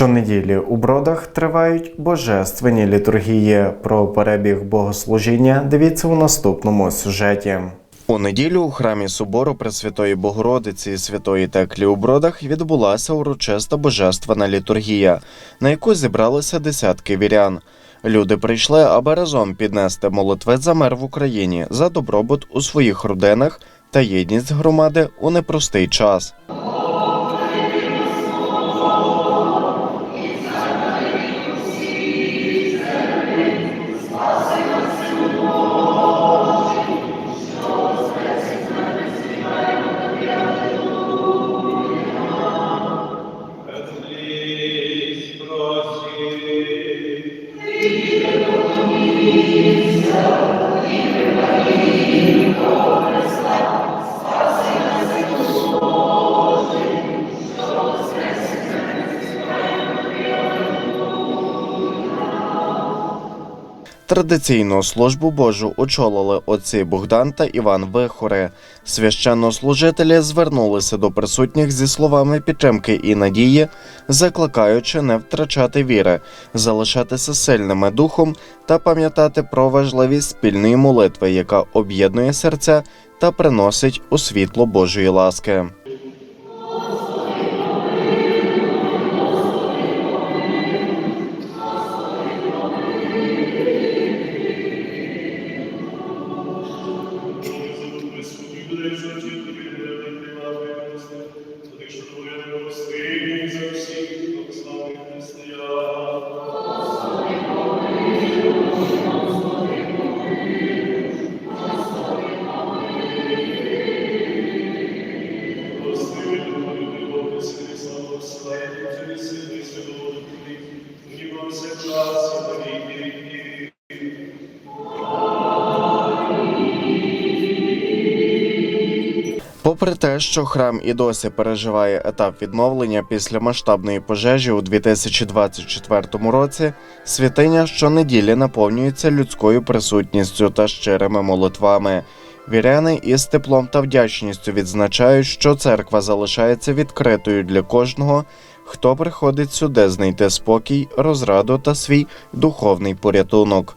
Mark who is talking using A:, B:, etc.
A: Щонеділі у бродах тривають божественні літургії. Про перебіг богослужіння дивіться у наступному сюжеті. У неділю у храмі собору Пресвятої Богородиці і Святої Теклі у Бродах відбулася урочиста божественна літургія, на яку зібралися десятки вірян. Люди прийшли, аби разом піднести молитви за мир в Україні, за добробут у своїх родинах та єдність громади у непростий час. Cristo, in Christo, Традиційну службу Божу очолили отці Богдан та Іван Вихори. Священнослужителі звернулися до присутніх зі словами підтримки і надії, закликаючи не втрачати віри, залишатися сильними духом та пам'ятати про важливість спільної молитви, яка об'єднує серця та приносить у світло Божої ласки. Попри те, що храм і досі переживає етап відновлення після масштабної пожежі у 2024 році, святиня щонеділі наповнюється людською присутністю та щирими молитвами. Віряни із теплом та вдячністю відзначають, що церква залишається відкритою для кожного, хто приходить сюди знайти спокій, розраду та свій духовний порятунок.